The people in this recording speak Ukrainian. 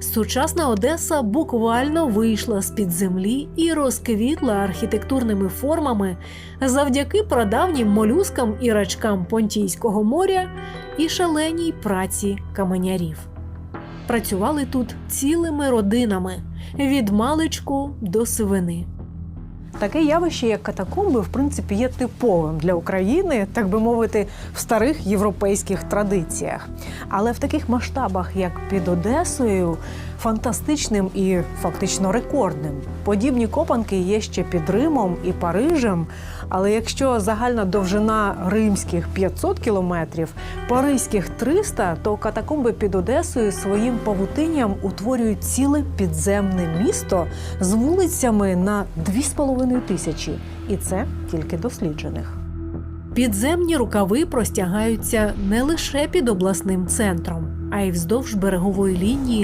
Сучасна Одеса буквально вийшла з під землі і розквітла архітектурними формами завдяки прадавнім молюскам і рачкам Понтійського моря і шаленій праці каменярів. Працювали тут цілими родинами від маличку до сивини. Таке явище, як катакомби, в принципі, є типовим для України, так би мовити, в старих європейських традиціях. Але в таких масштабах, як під Одесою, фантастичним і фактично рекордним. Подібні копанки є ще під Римом і Парижем. Але якщо загальна довжина римських 500 кілометрів, паризьких 300, то катакомби під Одесою своїм павутинням утворюють ціле підземне місто з вулицями на 2,5 тисячі. І це тільки досліджених. Підземні рукави простягаються не лише під обласним центром, а й вздовж берегової лінії